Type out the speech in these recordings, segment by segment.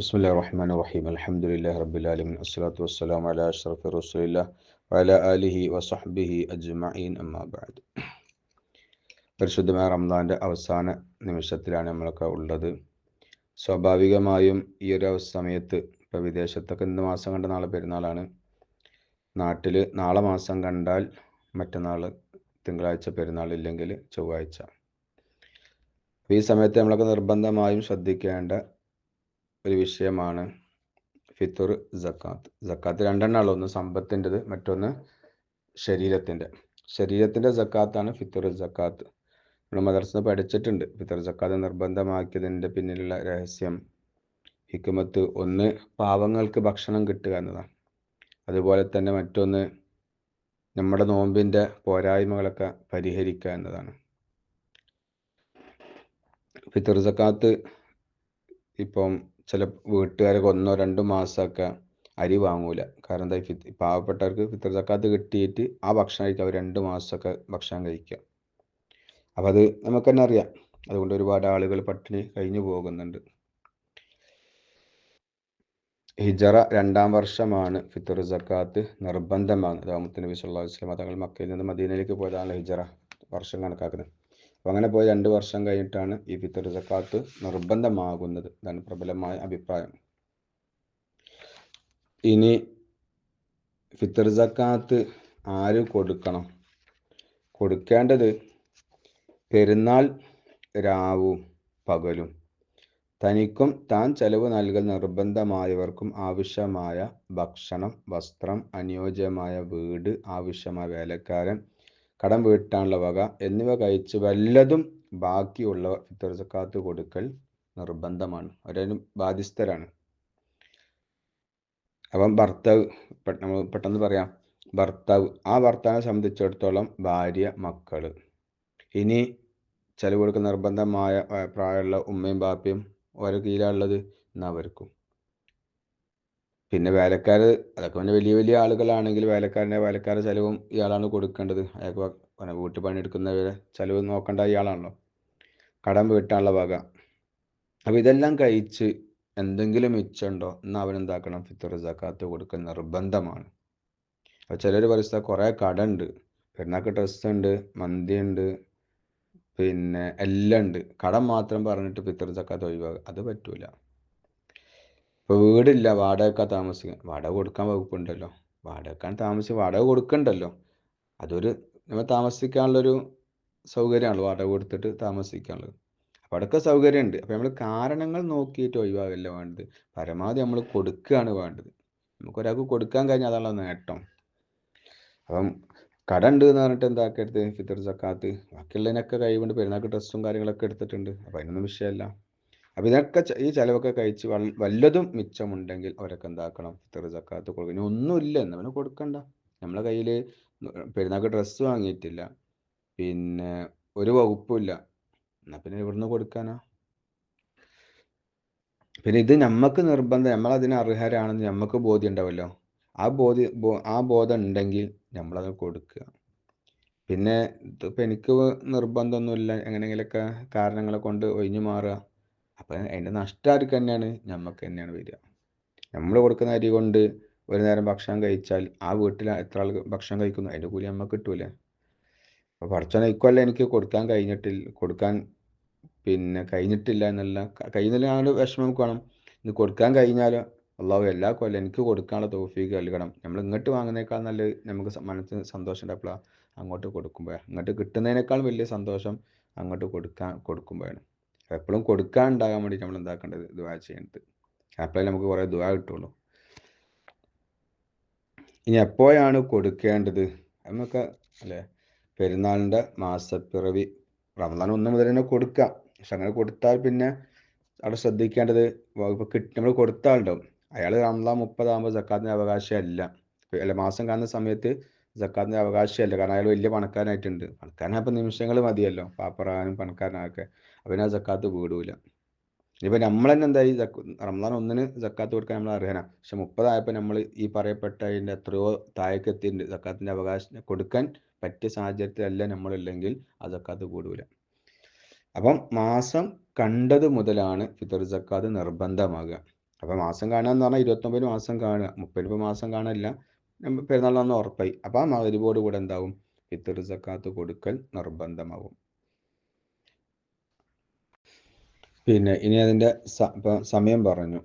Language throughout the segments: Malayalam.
ബിസ്മില്ലാ റഹ്മാൻ റഹീം അലഹമുല്ലാ റബുലാലിമിൻ അസ്സലാത്തു വസ്സലാം അല അഷ്റഫ് റസൂലില്ല വല അലിഹി വസഹബിഹി അജ്മഈൻ അമ്മാബാദ് പരിശുദ്ധമായ റംദാന്റെ അവസാന നിമിഷത്തിലാണ് നമ്മളൊക്കെ ഉള്ളത്. സ്വാഭാവികമായും ഈ ഒരു സമയത്ത് ഇപ്പോൾ വിദേശത്തൊക്കെ ഇന്ന് മാസം കണ്ട നാളെ പെരുന്നാളാണ്. നാട്ടിൽ നാളെ മാസം കണ്ടാൽ മറ്റന്നാൾ തിങ്കളാഴ്ച പെരുന്നാൾ ഇല്ലെങ്കിൽ ചൊവ്വാഴ്ച. ഈ സമയത്ത് നമ്മളൊക്കെ നിർബന്ധമായും ശ്രദ്ധിക്കേണ്ട ഒരു വിഷയമാണ് ഫിത്തുർ ജക്കാത്ത് ജക്കാത്ത് രണ്ടെണ്ണമുള്ള ഒന്ന് സമ്പത്തിന്റെത് മറ്റൊന്ന് ശരീരത്തിന്റെ. ശരീരത്തിന്റെ ജക്കാത്താണ് ഫിത്തുർ ജക്കാത്ത് നമ്മൾ മദർസ പഠിച്ചിട്ടുണ്ട്. ഫിത്തർ ജക്കാത്ത് നിർബന്ധമാക്കിയതിന്റെ പിന്നിലുള്ള രഹസ്യം ഹിക്കുമത്ത് ഒന്ന് പാവങ്ങൾക്ക് ഭക്ഷണം കിട്ടുക എന്നതാണ്. അതുപോലെ തന്നെ മറ്റൊന്ന് നമ്മുടെ നോമ്പിന്റെ പോരായ്മകളൊക്കെ പരിഹരിക്കുക എന്നതാണ്. ഫിത്തർ ജക്കാത്ത് ഇപ്പം ചില വീട്ടുകാരൊക്കെ ഒന്നോ രണ്ടോ മാസമൊക്കെ അരി വാങ്ങൂല. കാരണം എന്താ ഫിത് പാവപ്പെട്ടവർക്ക് ഫിത്തർ സക്കാത്ത് കിട്ടിയിട്ട് ആ ഭക്ഷണം കഴിക്കുക അവർ രണ്ട് മാസമൊക്കെ ഭക്ഷണം കഴിക്കുക. അപ്പോൾ അത് നമുക്ക് തന്നെ അറിയാം. അതുകൊണ്ട് ഒരുപാട് ആളുകൾ പട്ടിണി കഴിഞ്ഞു പോകുന്നുണ്ട്. ഹിജറ രണ്ടാം വർഷമാണ് ഫിത്തർ സക്കാത്ത് നിർബന്ധമാണ് രാമത്ത് നബി വസല്ലം തങ്ങൾ മക്കയിൽ നിന്ന് മദീനയിലേക്ക് പോയതാണ് ഹിജറ വർഷം കണക്കാക്കുന്നത്. അപ്പോൾ അങ്ങനെ പോയി രണ്ട് വർഷം കഴിഞ്ഞിട്ടാണ് ഈ ഫിത്തർ സക്കാത്ത് നിർബന്ധമാകുന്നത്. ഇതാണ് പ്രബലമായ അഭിപ്രായം. ഇനി ഫിത്തർ സക്കാത്ത് ആര് കൊടുക്കണം? കൊടുക്കേണ്ടത് പെരുന്നാൾ രാവും പകലും. തനിക്കും താൻ ചെലവ് നൽകൽ നിർബന്ധമായവർക്കും ആവശ്യമായ ഭക്ഷണം വസ്ത്രം അനുയോജ്യമായ വീട് ആവശ്യമായ വേലക്കാരൻ കടം വീട്ടാനുള്ള വക എന്നിവ കഴിച്ച് വല്ലതും ബാക്കിയുള്ള ഫിത്തർ സക്കാത്ത് കൊടുക്കൽ നിർബന്ധമാണ്. അവരും ബാധ്യസ്ഥരാണ്. അപ്പം ഭർത്താവ് പെട്ടെന്ന് പറയാം. ഭർത്താവ് ആ ഭർത്താവിനെ സംബന്ധിച്ചിടത്തോളം ഭാര്യ മക്കൾ ഇനി ചെലവ് കൊടുക്കുന്ന നിർബന്ധമായ പ്രായമുള്ള ഉമ്മയും ബാപ്പയും ഓരോ കീഴിലുള്ളത് അവർക്കും. പിന്നെ വേലക്കാർ അതൊക്കെ പിന്നെ വലിയ വലിയ ആളുകളാണെങ്കിൽ വേലക്കാരന്റെ വേലക്കാരുടെ ചിലവും ഇയാളാണ് കൊടുക്കേണ്ടത്. അയാൾക്ക് വീട്ടു പണിയെടുക്കുന്നവരെ ചിലവ് നോക്കേണ്ട ഇയാളാണല്ലോ. കടം വീട്ടാനുള്ള വക. അപ്പൊ ഇതെല്ലാം കഴിച്ച് എന്തെങ്കിലും മിച്ചമുണ്ടോ? എന്നാൽ അവനെന്താക്കണം? ഫിത്തർ ജക്കാത്ത് കൊടുക്കുന്ന നിർബന്ധമാണ്. അപ്പോൾ ചിലർ പരിസ്ഥിതി കുറേ ഉണ്ട് പെരുന്നാൾക്ക് ഡ്രസ്സ് ഉണ്ട് മന്തി ഉണ്ട് പിന്നെ എല്ലാം ഉണ്ട്. കടം മാത്രം പറഞ്ഞിട്ട് ഫിത്തർ ജക്കാത്ത് ഒഴിവാക്കുക അത് പറ്റൂല. ഇപ്പോൾ വീടില്ല വാടക താമസിക്കാൻ. വാടക കൊടുക്കാൻ വകുപ്പുണ്ടല്ലോ. വാടകക്കാണ് താമസിച്ച് വാടക കൊടുക്കണ്ടല്ലോ. അതൊരു നമ്മൾ താമസിക്കാനുള്ളൊരു സൗകര്യമാണല്ലോ വാടക കൊടുത്തിട്ട് താമസിക്കാനുള്ളത്. അപ്പോൾ അവിടെയൊക്കെ സൗകര്യമുണ്ട് അപ്പോൾ നമ്മൾ കാരണങ്ങൾ നോക്കിയിട്ട് ഒഴിവാകല്ല വേണ്ടത്. പരമാവധി നമ്മൾ കൊടുക്കുകയാണ് വേണ്ടത്. നമുക്കൊരാൾക്ക് കൊടുക്കാൻ കഴിഞ്ഞാൽ അതാണ് നേട്ടം. അപ്പം കട ഉണ്ട് എന്ന് പറഞ്ഞിട്ട് എന്താക്കരുത്? ഫിത്തർ സക്കാത്ത്. ബാക്കിയുള്ളതിനൊക്കെ കഴിവുണ്ട്. പെരുന്നാൾക്ക് ഡ്രസ്സും കാര്യങ്ങളൊക്കെ എടുത്തിട്ടുണ്ട്. അപ്പം അതിനൊന്നും വിഷയമല്ല അപ്പം ഇതൊക്കെ ഈ ചിലവൊക്കെ കഴിച്ച് വല്ലതും മിച്ചമുണ്ടെങ്കിൽ അവരൊക്കെ എന്താക്കണം? ഫിത്തർ സക്കാത്ത് ഇനി ഒന്നുമില്ല. എന്നവന് കൊടുക്കണ്ട. നമ്മളെ കയ്യിൽ പെരുന്നാൾക്ക് ഡ്രസ്സ് വാങ്ങിയിട്ടില്ല. പിന്നെ ഒരു വകുപ്പില്ല എന്നാൽ പിന്നെ ഇവിടുന്ന് കൊടുക്കാനാ. പിന്നെ ഇത് നമുക്ക് നിർബന്ധം നമ്മൾ അതിന് അർഹരാണെന്ന് നമുക്ക് ബോധ്യം ഉണ്ടാവുമല്ലോ ആ ബോധ്യ ആ ബോധം ഉണ്ടെങ്കിൽ നമ്മളത് കൊടുക്കുക. പിന്നെ ഇതിപ്പോൾ എനിക്ക് നിർബന്ധമൊന്നുമില്ല. എങ്ങനെയെങ്കിലൊക്കെ കാരണങ്ങളെ കൊണ്ട് ഒഴിഞ്ഞു മാറുക. അപ്പം അതിന്റെ നഷ്ടം ആർക്ക് തന്നെയാണ്? നമുക്ക് തന്നെയാണ് വരിക. നമ്മൾ കൊടുക്കുന്ന അരി കൊണ്ട് ഒരു നേരം ഭക്ഷണം കഴിച്ചാൽ ആ വീട്ടിൽ എത്ര ആൾ ഭക്ഷണം കഴിക്കുന്നു? അതിന്റെ കൂലി നമുക്ക് കിട്ടൂലേ. അപ്പോൾ പഠിച്ചോനെ ഇക്കൊല്ലം എനിക്ക് കൊടുക്കാൻ കഴിഞ്ഞിട്ടില്ല കൊടുക്കാൻ പിന്നെ കഴിഞ്ഞിട്ടില്ല എന്നല്ല കഴിയുന്നില്ല ഞങ്ങൾ വിഷമം വേണം. ഇനി കൊടുക്കാൻ കഴിഞ്ഞാലോ? അള്ളാഹു എല്ലാ കൊല്ലം എനിക്ക് കൊടുക്കാനുള്ള തോഫീക്ക് നൽകണം. നമ്മൾ ഇങ്ങോട്ട് വാങ്ങുന്നേക്കാൾ നല്ല നമുക്ക് മനസ്സിന് സന്തോഷം ഉണ്ടായപ്പോഴാണ് അങ്ങോട്ട് കൊടുക്കുമ്പോഴാണ്. ഇങ്ങോട്ട് കിട്ടുന്നതിനേക്കാൾ വലിയ സന്തോഷം അങ്ങോട്ട് കൊടുക്കാൻ കൊടുക്കുമ്പോഴാണ്. എപ്പോഴും കൊടുക്കാൻ ഉണ്ടാകാൻ വേണ്ടി നമ്മൾ എന്താക്കേണ്ടത്? ദുവാ ചെയ്യേണ്ടത്. അപ്പോഴേ നമുക്ക് കുറേ ദുവാ കിട്ടുള്ളൂ. ഇനി എപ്പോഴാണ് കൊടുക്കേണ്ടത്? നമുക്ക് അല്ലേ? പെരുന്നാളിന്റെ മാസപ്പിറവി. റമദാൻ ഒന്ന് മുതൽ തന്നെ കൊടുക്കാം പക്ഷെ അങ്ങനെ കൊടുത്താൽ പിന്നെ അവിടെ ശ്രദ്ധിക്കേണ്ടത് ഇപ്പോൾ കിട്ടി നമ്മൾ കൊടുത്ത ആളുണ്ടാവും. അയാൾ റമദാൻ മുപ്പതാകുമ്പോൾ സക്കാത്തിന്റെ അവകാശമല്ല. അല്ല മാസം കാണുന്ന സമയത്ത് സക്കാത്തിന്റെ അവകാശമല്ല. കാരണം അയാൾ വലിയ പണക്കാരനായിട്ടുണ്ട്. പണക്കാരനായപ്പോൾ നിമിഷങ്ങൾ മതിയല്ലോ. പാപ്പറാനും പണക്കാരനൊക്കെ അപ്പം ആ ജക്കാത്ത് വീടൂല. ഇനിയിപ്പോൾ നമ്മൾ തന്നെ എന്തായി റംസാൻ ഒന്നിന് സക്കാത്ത് കൊടുക്കാൻ നമ്മൾ അർഹന. പക്ഷെ മുപ്പതായപ്പോൾ നമ്മൾ ഈ പറയപ്പെട്ട അതിന്റെ എത്രയോ താഴേക്കെത്തിന്റെ സക്കാത്തിന്റെ അവകാശം കൊടുക്കാൻ പറ്റിയ സാഹചര്യത്തിലല്ല നമ്മളില്ലെങ്കിൽ ആ ജക്കാത്ത് കൂടൂല. അപ്പം മാസം കണ്ടത് മുതലാണ് ഫിത്തർ സക്കാത്ത് നിർബന്ധമാകുക. അപ്പം മാസം കാണുക എന്ന് പറഞ്ഞാൽ ഇരുപത്തൊമ്പത് മാസം കാണുക. മുപ്പത് മാസം കാണില്ല നമ്മ പെരുന്നാളിനന്ന് ഉറപ്പായി. അപ്പം ആ മകരിബോട് കൂടെ എന്താവും? ഫിത്തർ സക്കാത്ത് കൊടുക്കൽ നിർബന്ധമാവും. പിന്നെ ഇനി അതിന്റെ സമയം പറഞ്ഞു.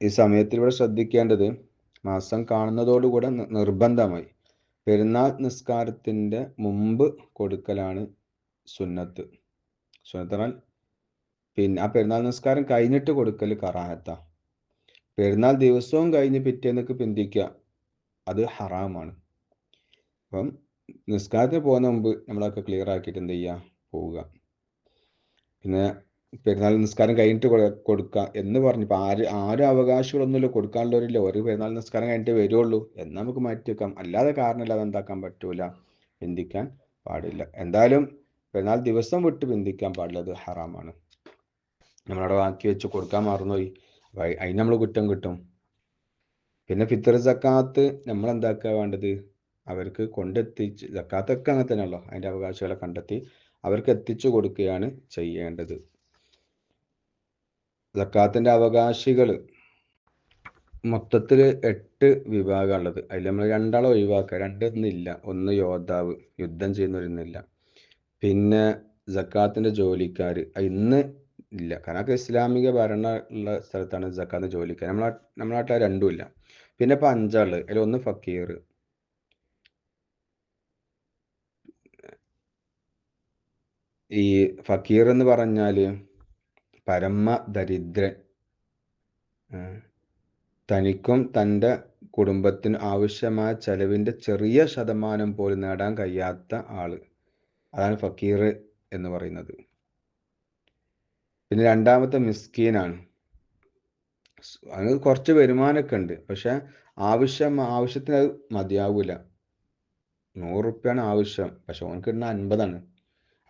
ഈ സമയത്തിൽ ഇവിടെ ശ്രദ്ധിക്കേണ്ടത് മാസം കാണുന്നതോടുകൂടെ നിർബന്ധമായി. പെരുന്നാൾ നിസ്കാരത്തിന്റെ മുമ്പ് കൊടുക്കലാണ് സുന്നത്ത്. സുന്നത്ത് പറഞ്ഞാൽ പിന്നെ ആ പെരുന്നാൾ നിസ്കാരം കഴിഞ്ഞിട്ട് കൊടുക്കൽ കറാഹത്ത പെരുന്നാൾ ദിവസവും കഴിഞ്ഞ് പിറ്റേന്നൊക്കെ പിന്തിക്കുക അത് ഹറാമാണ്. അപ്പം നിസ്കാരത്തിന് പോകുന്ന മുമ്പ് നമ്മളൊക്കെ ക്ലിയർ ആക്കിയിട്ട് എന്ത് ചെയ്യുക? പോവുക. പിന്നെ പെരുന്നാൾ നിസ്കാരം കഴിഞ്ഞിട്ട് കൊടു- കൊടുക്കുക എന്ന് പറഞ്ഞു. ഇപ്പം ആര് ആരും അവകാശങ്ങളൊന്നുമില്ല കൊടുക്കാനുള്ളവരില്ല. ഒരു പെരുന്നാൾ നിസ്കാരം കഴിഞ്ഞിട്ട് വരുള്ളൂ. എന്ന് നമുക്ക് മാറ്റി വെക്കാം അല്ലാതെ കാരണമില്ലാതെ എന്താക്കാൻ പറ്റൂല. ചിന്തിക്കാൻ പാടില്ല. എന്തായാലും പെരുന്നാൾ ദിവസം വിട്ട് ചിന്തിക്കാൻ പാടില്ല അത് ഹറാമാണ്. നമ്മളവിടെ വാക്കി വെച്ച് കൊടുക്കാൻ മറന്നുപോയി. അതിന് നമ്മൾ കുറ്റം കിട്ടും. പിന്നെ ഫിത്തർ സക്കാത്ത് നമ്മൾ എന്താക്കുക വേണ്ടത്? അവർക്ക് കൊണ്ടെത്തിച്ച് സക്കാത്തൊക്കെ അങ്ങനെ തന്നെയല്ലോ അതിന്റെ അവകാശികളെ കണ്ടെത്തി അവർക്ക് എത്തിച്ചു കൊടുക്കുകയാണ് ചെയ്യേണ്ടത്. സക്കാത്തിന്റെ അവകാശികൾ മൊത്തത്തിൽ എട്ട് വിഭാഗമുള്ളത് അതിൽ നമ്മൾ രണ്ടാളെ ഒഴിവാക്കുക. രണ്ടൊന്നില്ല ഒന്ന് യോദ്ധാവ്. യുദ്ധം ചെയ്യുന്നവരൊന്നില്ല പിന്നെ സക്കാത്തിന്റെ ജോലിക്കാർ ഇന്ന് ഇല്ല. കാരണം ഇസ്ലാമിക ഭരണ ഉള്ള സ്ഥലത്താണ് സക്കാത്തിന്റെ ജോലിക്കാർ നമ്മളെ നമ്മളെ നാട്ടിൽ ആ രണ്ടും ഇല്ല. പിന്നെ ഇപ്പം അഞ്ചാൾ അതിൽ ഒന്ന് ഫക്കീർ ഈ ഫക്കീർ എന്ന് പറഞ്ഞാൽ പരമ ദരിദ്രൻ. തനിക്കും തന്റെ കുടുംബത്തിന് ആവശ്യമായ ചെലവിന്റെ ചെറിയ ശതമാനം പോലും നേടാൻ കഴിയാത്ത ആൾ അതാണ് ഫക്കീർ എന്ന് പറയുന്നത്. പിന്നെ രണ്ടാമത്തെ മിസ്കീനാണ്. അതിന് കുറച്ച് വരുമാനമൊക്കെ ഉണ്ട്. പക്ഷെ ആവശ്യം ആവശ്യത്തിന് അത് മതിയാവൂല. നൂറുപ്യാണ് റുപ്യാണ് ആവശ്യം. പക്ഷെ ഓനക്ക് കിട്ടുന്ന അൻപതാണ്.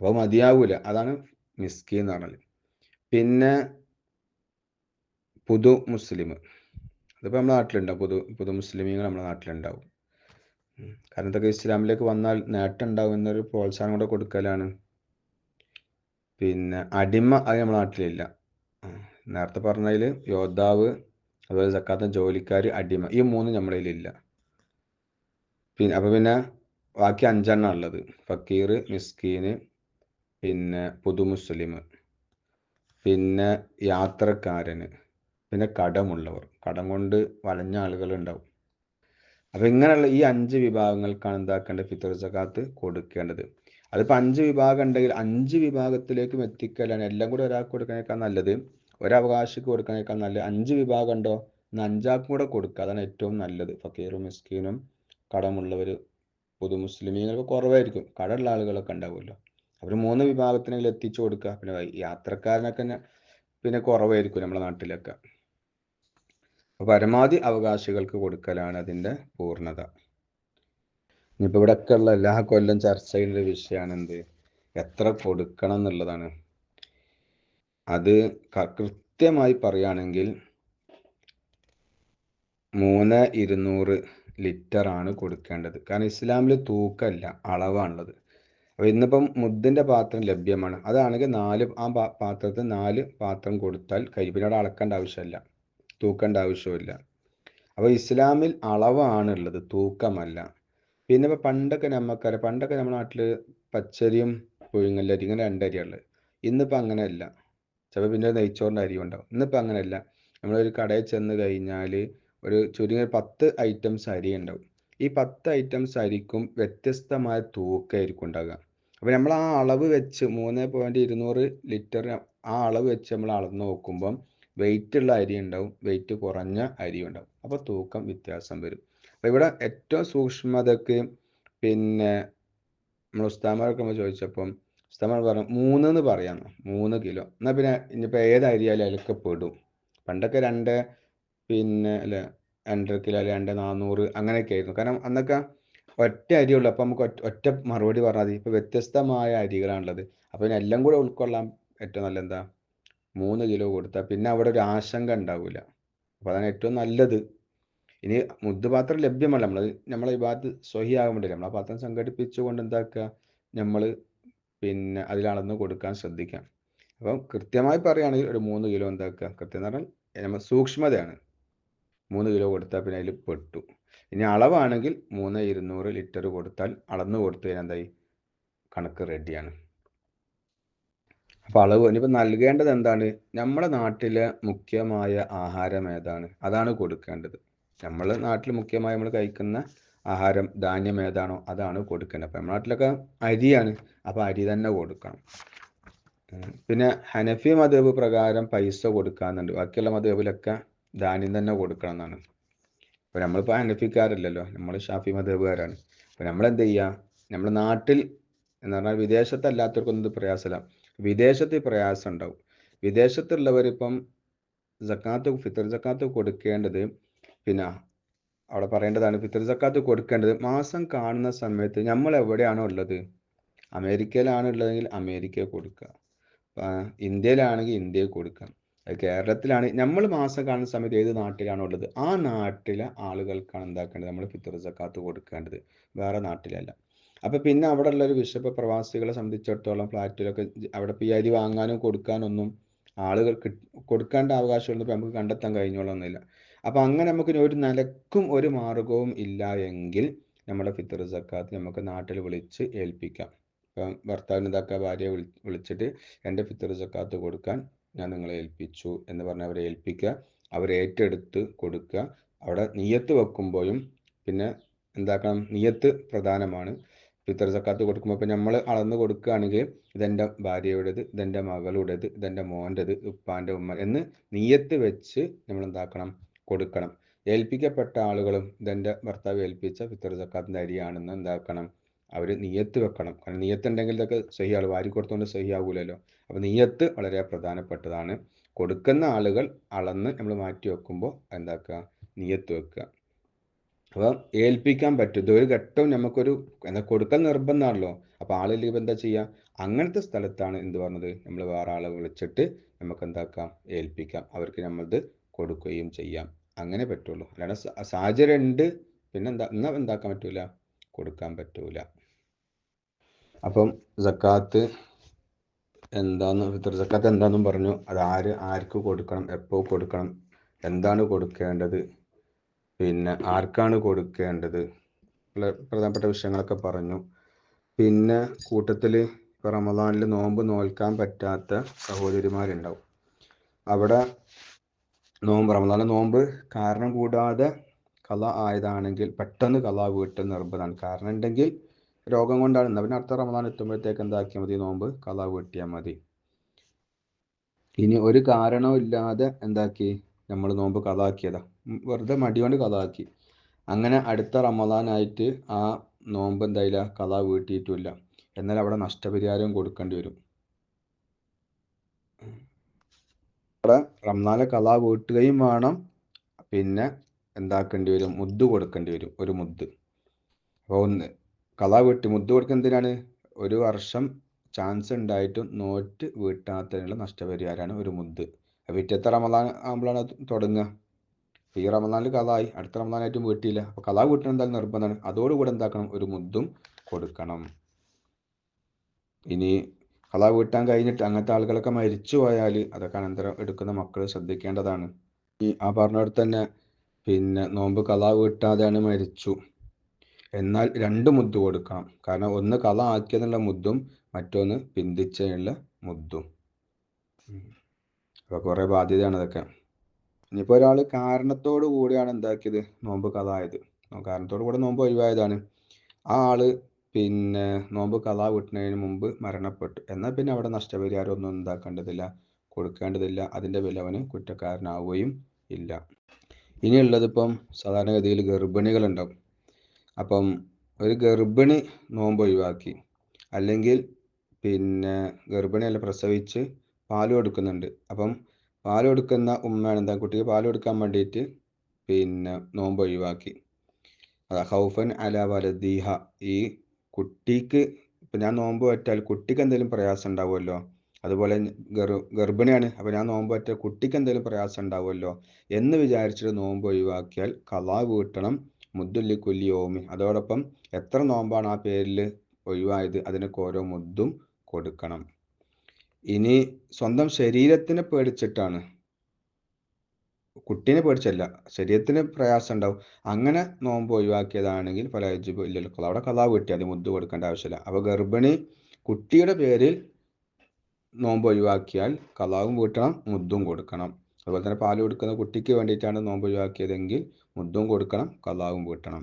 അപ്പോൾ മതിയാവൂല. അതാണ് മിസ്കി എന്ന് പറഞ്ഞത്. പിന്നെ പുതു മുസ്ലിം. അതിപ്പോൾ നമ്മുടെ നാട്ടിലുണ്ടാവും പുതു പുതു മുസ്ലിമീങ്ങൾ നമ്മുടെ നാട്ടിലുണ്ടാവും. കാരണം ഇതൊക്കെ ഇസ്ലാമിലേക്ക് വന്നാൽ നേട്ടം ഉണ്ടാവും എന്നൊരു പ്രോത്സാഹനം കൂടെ കൊടുക്കലാണ്. പിന്നെ അടിമ അത് നമ്മുടെ നാട്ടിലില്ല. നേരത്തെ പറഞ്ഞതിൽ യോദ്ധാവ് അതുപോലെ സക്കാത്ത ജോലിക്കാർ അടിമ. ഈ മൂന്ന് നമ്മുടെ കയ്യിലില്ല. പിന്നെ അപ്പോൾ പിന്നെ ബാക്കി അഞ്ചെണ്ണം ഉള്ളത്. ഫക്കീർ മിസ്കീന് പിന്നെ പുതു മുസ്ലിം പിന്നെ യാത്രക്കാരന് പിന്നെ കടമുള്ളവർ. കടം കൊണ്ട് വലഞ്ഞ ആളുകൾ ഉണ്ടാവും. അപ്പൊ ഇങ്ങനെയുള്ള ഈ അഞ്ച് വിഭാഗങ്ങൾക്കാണ് എന്താക്കേണ്ടത്? ഫിത്തർ സക്കാത്ത് കൊടുക്കേണ്ടത്. അതിപ്പോൾ അഞ്ച് വിഭാഗം ഉണ്ടെങ്കിൽ അഞ്ച് വിഭാഗത്തിലേക്കും എത്തിക്കലാണ്. എല്ലാം കൂടെ ഒരാൾക്ക് കൊടുക്കാനേക്കാൾ നല്ലത്. ഒരവകാശിക്ക് കൊടുക്കാനേക്കാൾ നല്ലത്. അഞ്ച് വിഭാഗം ഉണ്ടോ? അഞ്ചാൾക്കും കൂടെ കൊടുക്കുക. അതാണ് ഏറ്റവും നല്ലത്. ഫക്കീറും മിസ്കീനും കടമുള്ളവർ പുതു കുറവായിരിക്കും. കടമുള്ള ആളുകളൊക്കെ ഉണ്ടാവുമല്ലോ. അവർ മൂന്ന് വിഭാഗത്തിനെങ്കിലും എത്തിച്ചു കൊടുക്കുക പിന്നെ യാത്രക്കാരനൊക്കെ പിന്നെ കുറവായിരിക്കും നമ്മുടെ നാട്ടിലൊക്കെ. പരമാവധി അവകാശികൾക്ക് കൊടുക്കലാണ് അതിന്റെ പൂർണത. ഇനിയിപ്പോൾ ഇവിടെയൊക്കെ ഉള്ള എല്ലാ കൊല്ലം ചർച്ച ചെയ്യുന്ന വിഷയമാണ് എന്ത്? എത്ര കൊടുക്കണം എന്നുള്ളതാണ്. അത് കൃത്യമായി പറയുകയാണെങ്കിൽ മൂന്ന് ഇരുന്നൂറ് ആണ് കൊടുക്കേണ്ടത്. കാരണം ഇസ്ലാമിൽ തൂക്കമല്ല അളവാണുള്ളത്. അപ്പോൾ ഇന്നിപ്പം മുദ്ദിന്റെ പാത്രം ലഭ്യമാണ്. അതാണെങ്കിൽ നാല് ആ പാത്രത്തിൽ നാല് പാത്രം കൊടുത്താൽ അവിടെ അളക്കേണ്ട ആവശ്യമില്ല. തൂക്കേണ്ട ആവശ്യമില്ല. അപ്പോൾ ഇസ്ലാമിൽ അളവാണ് ഉള്ളത് തൂക്കമല്ല. പിന്നെ ഇപ്പോൾ പണ്ടൊക്കെ നമുക്കറിയാം പണ്ടൊക്കെ നമ്മുടെ നാട്ടിൽ പച്ചരിയും പുഴുങ്ങല്ലരി ഇങ്ങനെ രണ്ടരിയുള്ളത് ഇന്നിപ്പോൾ അങ്ങനെയല്ല. ചിലപ്പോൾ പിന്നെ നെയ്ച്ചോറിന്റെ അരി ഉണ്ടാവും ഇന്നിപ്പോൾ അങ്ങനെയല്ല. നമ്മളൊരു കടയിൽ ചെന്ന് കഴിഞ്ഞാൽ ഒരു ചുരുങ്ങിയ പത്ത് ഐറ്റംസ് അരി ഉണ്ടാവും. ഈ പത്ത് ഐറ്റംസ് അരിക്കും വ്യത്യസ്തമായ തൂക്കമായിരിക്കും ഉണ്ടാകുക അപ്പോൾ നമ്മൾ ആ അളവ് വെച്ച് മൂന്ന് പോയിന്റ് ഇരുന്നൂറ് ലിറ്റർ ആ അളവ് വെച്ച് നമ്മൾ അളന്ന് നോക്കുമ്പം വെയിറ്റ് ഉള്ള അരി ഉണ്ടാവും വെയിറ്റ് കുറഞ്ഞ അരി ഉണ്ടാവും. അപ്പോൾ തൂക്കം വ്യത്യാസം വരും. അപ്പോൾ ഇവിടെ ഏറ്റവും സൂക്ഷ്മതക്ക് പിന്നെ നമ്മൾ ഉസ്താമാരൊക്കെ നമ്മൾ ചോദിച്ചപ്പം ഉസ്താമാർ പറഞ്ഞു മൂന്ന് എന്ന് പറയാം മൂന്ന് കിലോ. എന്നാൽ പിന്നെ ഇനിയിപ്പോൾ ഏത് അരിയാലും അതിലൊക്കെ പെടും. പണ്ടൊക്കെ രണ്ട് പിന്നെ അല്ലേ രണ്ടര കിലോ അല്ലെ രണ്ട് നാനൂറ് അങ്ങനെയൊക്കെ ആയിരുന്നു. കാരണം അന്നൊക്കെ ഒറ്റ അരിയുള്ളൂ. അപ്പം നമുക്ക് ഒറ്റ മറുപടി പറഞ്ഞാൽ മതി. ഇപ്പോൾ വ്യത്യസ്തമായ അരികളാണുള്ളത്. അപ്പോൾ പിന്നെ എല്ലാം കൂടെ ഉൾക്കൊള്ളാൻ ഏറ്റവും നല്ല എന്താ? മൂന്ന് കിലോ കൊടുത്താൽ പിന്നെ അവിടെ ഒരു ആശങ്ക ഉണ്ടാവില്ല അപ്പോൾ അതാണ് ഏറ്റവും നല്ലത്. ഇനി മുദ്ദുപാത്രം ലഭ്യമല്ല. നമ്മൾ നമ്മളെ ഈ ഭാഗത്ത് സ്വഹിയാകാൻ വേണ്ടിയില്ല. നമ്മൾ ആ പാത്രം സംഘടിപ്പിച്ചുകൊണ്ട് എന്താക്കുക? നമ്മൾ പിന്നെ അതിൽ അളന്ന് കൊടുക്കാൻ ശ്രദ്ധിക്കാം. അപ്പം കൃത്യമായി പറയുകയാണെങ്കിൽ ഒരു മൂന്ന് കിലോ എന്താക്കുക? കൃത്യം എന്ന് പറഞ്ഞാൽ നമ്മൾ സൂക്ഷ്മതയാണ്. മൂന്ന് കിലോ കൊടുത്താൽ പിന്നെ അതിൽ പെട്ടു. ഇനി അളവാണെങ്കിൽ മൂന്ന് ഇരുന്നൂറ് ലിറ്റർ കൊടുത്താൽ അളന്ന് കൊടുത്തു കഴിഞ്ഞാൽ എന്തായി? കണക്ക് റെഡിയാണ് അപ്പോൾ അളവ് ഇനിയിപ്പോൾ നൽകേണ്ടത് എന്താണ്? നമ്മുടെ നാട്ടിലെ മുഖ്യമായ ആഹാരം ഏതാണ്? അതാണ് കൊടുക്കേണ്ടത്. നമ്മളെ നാട്ടിൽ മുഖ്യമായി നമ്മൾ കഴിക്കുന്ന ആഹാരം ധാന്യം ഏതാണോ അതാണ് കൊടുക്കേണ്ടത്. അപ്പം നമ്മുടെ നാട്ടിലൊക്കെ അരിയാണ്. അപ്പോൾ അരി തന്നെ കൊടുക്കണം. പിന്നെ ഹനഫി മതബ് പ്രകാരം പൈസ കൊടുക്കാന്നുണ്ട്. ബാക്കിയുള്ള മതബിലൊക്കെ ധാന്യം തന്നെ കൊടുക്കണം എന്നാണ്. അപ്പോൾ നമ്മളിപ്പോൾ ഹനഫിക്കാരല്ലല്ലോ നമ്മൾ ഷാഫി മതബുകാരാണ് അപ്പോൾ നമ്മൾ എന്ത് ചെയ്യുക നമ്മുടെ നാട്ടിൽ എന്ന് പറഞ്ഞാൽ വിദേശത്തല്ലാത്തവർക്കൊന്നും ഇത് പ്രയാസമില്ല വിദേശത്ത് പ്രയാസം ഉണ്ടാവും. വിദേശത്തുള്ളവരിപ്പം സക്കാത്ത് ഫിത്തർ സക്കാത്ത് കൊടുക്കേണ്ടത് പിന്നെ അവിടെ പറയേണ്ടതാണ് ഫിത്തർ സക്കാത്ത് കൊടുക്കേണ്ടത് മാസം കാണുന്ന സമയത്ത് നമ്മൾ എവിടെയാണോ ഉള്ളത്? അമേരിക്കയിലാണ് ഉള്ളതെങ്കിൽ അമേരിക്ക കൊടുക്കുക ഇന്ത്യയിലാണെങ്കിൽ ഇന്ത്യയിൽ കൊടുക്കാം അത് കേരളത്തിലാണ്. നമ്മൾ മാസം കാണുന്ന സമയത്ത് ഏത് നാട്ടിലാണോ ഉള്ളത്? ആ നാട്ടിലെ ആളുകൾക്കാണ് എന്താക്കേണ്ടത്? നമ്മൾ ഫിത്തർ സക്കാത്ത് കൊടുക്കേണ്ടത്. വേറെ നാട്ടിലല്ല. അപ്പൊ പിന്നെ അവിടെ ഉള്ള ഒരു വിശപ്പ് പ്രവാസികളെ സംബന്ധിച്ചിടത്തോളം ഫ്ലാറ്റിലൊക്കെ അവിടെ ഇപ്പൊ ഈ അരി വാങ്ങാനും കൊടുക്കാനൊന്നും ആളുകൾ കൊടുക്കേണ്ട അവകാശമൊന്നും ഇപ്പൊ നമുക്ക് കണ്ടെത്താൻ കഴിഞ്ഞോളൊന്നുമില്ല അപ്പൊ അങ്ങനെ നമുക്ക് ഒരു നിലക്കും ഒരു മാർഗവും ഇല്ല എങ്കിൽ നമ്മുടെ ഫിത്തർ സക്കാത്ത് നമുക്ക് നാട്ടിൽ വിളിച്ച് ഏൽപ്പിക്കാം. ഇപ്പം ഭർത്താവിന് ഇതാക്കുക ഭാര്യയെ വിളി വിളിച്ചിട്ട് എന്റെ ഫിത്തർ സക്കാത്ത് കൊടുക്കാൻ ഞാൻ നിങ്ങളെ ഏൽപ്പിച്ചു എന്ന് പറഞ്ഞ് അവരെ ഏൽപ്പിക്കുക. അവരെ ഏറ്റെടുത്ത് കൊടുക്കുക. അവിടെ നിയത്ത് വെക്കുമ്പോഴും പിന്നെ എന്താക്കണം? നിയത്ത് പ്രധാനമാണ്. ഫിത്തർ സക്കാത്ത് കൊടുക്കുമ്പോൾ ഇപ്പം നമ്മൾ അളന്ന് കൊടുക്കുകയാണെങ്കിൽ ഇതെന്റെ ഭാര്യയുടേത് ഇതെന്റെ മകളുടേത് ഇതെന്റെ മോന്റെത് ഉപ്പാന്റെ ഉമ്മ എന്ന് നിയത്ത് വെച്ച് നമ്മൾ എന്താക്കണം കൊടുക്കണം. ഏൽപ്പിക്കപ്പെട്ട ആളുകളും ഇതെന്റെ ഭർത്താവ് ഏൽപ്പിച്ച ഫിത്തർ സക്കാത്തിന്റെ അരിയാണെന്ന് എന്താക്കണം? അവർ നിയത്ത് വെക്കണം. കാരണം നിയത്ത് ഉണ്ടെങ്കിൽ ഇതൊക്കെ സഹിയാൾ വാരി കൊടുത്തുകൊണ്ട് സഹിയാകൂലല്ലോ അപ്പോൾ നിയത്ത് വളരെ പ്രധാനപ്പെട്ടതാണ്. കൊടുക്കുന്ന ആളുകൾ അളന്ന് നമ്മൾ മാറ്റി വെക്കുമ്പോൾ എന്താക്കുക? നിയത്ത് വെക്കുക. അപ്പം ഏൽപ്പിക്കാൻ പറ്റും. ഇതൊരു ഘട്ടവും നമുക്കൊരു എന്താ കൊടുക്കൽ നിർബന്ധമാണല്ലോ. അപ്പോൾ ആളില്ലെങ്കിൽ എന്താ ചെയ്യുക അങ്ങനത്തെ സ്ഥലത്താണ് എന്ത് പറഞ്ഞത്? നമ്മൾ വേറെ ആളെ വിളിച്ചിട്ട് നമുക്ക് എന്താക്കാം? ഏൽപ്പിക്കാം. അവർക്ക് നമ്മളത് കൊടുക്കുകയും ചെയ്യാം. അങ്ങനെ പറ്റുള്ളൂ. അല്ലാണ്ട് സാഹചര്യം ഉണ്ട് പിന്നെ എന്താ എന്നാ എന്താക്കാൻ പറ്റൂല? കൊടുക്കാൻ പറ്റൂല. അപ്പം സക്കാത്ത് എന്താന്ന് ഫിത്തർ സക്കാത്ത് എന്താന്നും പറഞ്ഞു. അത് ആര് ആർക്ക് കൊടുക്കണം എപ്പോൾ കൊടുക്കണം എന്താണ് കൊടുക്കേണ്ടത് പിന്നെ ആർക്കാണ് കൊടുക്കേണ്ടത് പ്രധാനപ്പെട്ട വിഷയങ്ങളൊക്കെ പറഞ്ഞു. പിന്നെ കൂട്ടത്തിൽ ഇപ്പോൾ റമദാനിൽ നോമ്പ് നോൽക്കാൻ പറ്റാത്ത സഹോദരിമാരുണ്ടാവും. അവിടെ നോമ്പ് റമദാനിലെ നോമ്പ് കാരണം കൂടാതെ കല ആയതാണെങ്കിൽ പെട്ടെന്ന് കല വീട്ടൽ നിർബന്ധമാണ്. കാരണം ഉണ്ടെങ്കിൽ രോഗം കൊണ്ടാണ്. പിന്നെ അടുത്ത റമദാൻ എത്തുമ്പോഴത്തേക്ക് എന്താക്കിയാൽ മതി? നോമ്പ് കഥ വെട്ടിയാൽ മതി. ഇനി ഒരു കാരണവും ഇല്ലാതെ എന്താക്കി? നമ്മൾ നോമ്പ് കഥാക്കിയതാ വെറുതെ മടി കൊണ്ട് കഥാക്കി അങ്ങനെ അടുത്ത റമദാനായിട്ട് ആ നോമ്പ് എന്തായില്ല? കഥ വീട്ടിയിട്ടില്ല എന്നാൽ അവിടെ നഷ്ടപരിഹാരം കൊടുക്കേണ്ടി വരും. അവിടെ റംസാനെ കഥ വീട്ടുകയും വേണം. പിന്നെ എന്താക്കേണ്ടി വരും? മുദ്ദ് കൊടുക്കേണ്ടി വരും. ഒരു മുദ്ദ്. അപ്പോൾ ഒന്ന് കഥ വീട്ടി മുദ്ദ കൊടുക്കുക എന്തിനാണ് ഒരു വർഷം ചാൻസ് ഉണ്ടായിട്ടും നോറ്റ് വീട്ടാത്തതിനുള്ള നഷ്ടപരിഹാരമാണ് ഒരു മുദ്ദ് പിറ്റത്തെ റമദാൻ ആകുമ്പോഴാണ് തുടങ്ങുക. ഈ റമദാനിൽ കളായി അടുത്ത റമദാനായിട്ടും വീട്ടിയില്ല അപ്പോൾ കളാ വീട്ടണം എന്തായാലും നിർബന്ധമാണ്. അതോടുകൂടെ എന്താക്കണം? ഒരു മുദ്ദും കൊടുക്കണം. ഇനി കളാ വീട്ടാൻ കഴിഞ്ഞിട്ട് അങ്ങനത്തെ ആളുകളൊക്കെ മരിച്ചു പോയാൽ അതൊക്കെ അനന്തരം എടുക്കുന്ന മക്കൾ ശ്രദ്ധിക്കേണ്ടതാണ്. ഈ ആ പറഞ്ഞിടത്ത് തന്നെ പിന്നെ നോമ്പ് കളാ വീട്ടാതെയാണ് മരിച്ചു. എന്നാൽ രണ്ട് മുദ്ദ് കൊടുക്കണം. കാരണം ഒന്ന് കഥ ആക്കിയെന്നുള്ള മുദ്ദും മറ്റൊന്ന് പിന്തിച്ചതിനുള്ള മുദ്ദും. അപ്പോൾ കുറേ ബാധ്യതയാണ് അതൊക്കെ. ഇനിയിപ്പോൾ ഒരാൾ കാരണത്തോടു കൂടിയാണ് എന്താക്കിയത്? നോമ്പ് കഥ ആയത് കാരണത്തോടു കൂടെ നോമ്പ് ഒഴിവായതാണ്. ആ ആൾ പിന്നെ നോമ്പ് കഥ വിട്ടുന്നതിന് മുമ്പ് മരണപ്പെട്ടു. എന്നാൽ പിന്നെ അവിടെ നഷ്ടപരിഹാരം ഒന്നും എന്താക്കേണ്ടതില്ല കൊടുക്കേണ്ടതില്ല. അതിന്റെ വില അവന് കുറ്റക്കാരനാവുകയും ഇല്ല. ഇനിയുള്ളത് ഇപ്പം സാധാരണഗതിയിൽ ഗർഭിണികളുണ്ടാവും. അപ്പം ഒരു ഗർഭിണി നോമ്പ് ഒഴിവാക്കി. അല്ലെങ്കിൽ പിന്നെ ഗർഭിണിയല്ല പ്രസവിച്ച് പാൽ കൊടുക്കുന്നുണ്ട്. അപ്പം പാൽ കൊടുക്കുന്ന ഉമ്മയാണ് എന്താ കുട്ടിക്ക്? പാൽ കൊടുക്കാൻ വേണ്ടിയിട്ട് പിന്നെ നോമ്പ് ഒഴിവാക്കി. ഹൗഫൻ അല വലദീഹ. ഈ കുട്ടിക്ക് ഇപ്പം ഞാൻ നോമ്പ് പറ്റാൽ കുട്ടിക്ക് എന്തെങ്കിലും പ്രയാസം ഉണ്ടാവുമല്ലോ? അതുപോലെ ഗർ ഗർഭിണിയാണ് അപ്പം ഞാൻ നോമ്പ് പറ്റാൽ കുട്ടിക്ക് എന്തെങ്കിലും പ്രയാസം ഉണ്ടാവുമല്ലോ? എന്ന് വിചാരിച്ചിട്ട് നോമ്പ് ഒഴിവാക്കിയാൽ കലാ വീട്ടണം മുദ്ദുല്ലി കുല്ലി ഓമി അതോടൊപ്പം എത്ര നോമ്പാണ് ആ പേരിൽ ഒഴിവായത്? അതിനൊക്കെ ഓരോ മുദ്ദും കൊടുക്കണം. ഇനി സ്വന്തം ശരീരത്തിനെ പേടിച്ചിട്ടാണ്. കുട്ടീനെ പേടിച്ചല്ല ശരീരത്തിന് പ്രയാസം ഉണ്ടാവും. അങ്ങനെ നോമ്പ് ഒഴിവാക്കിയതാണെങ്കിൽ പല അജിബ് ഇല്ലല്ലോ അവിടെ കഥ വീട്ടി അത് മുദ്ദ് കൊടുക്കേണ്ട ആവശ്യമില്ല. അപ്പോൾ ഗർഭിണി കുട്ടിയുടെ പേരിൽ നോമ്പ് ഒഴിവാക്കിയാൽ കലാവും വീട്ടണം മുദ്ദും കൊടുക്കണം. അതുപോലെ തന്നെ പാൽ കൊടുക്കുന്ന കുട്ടിക്ക് വേണ്ടിയിട്ടാണ് നോമ്പ് ഒഴിവാക്കിയതെങ്കിൽ മുദ്ദും കൊടുക്കണം കലാവും വീട്ടണം.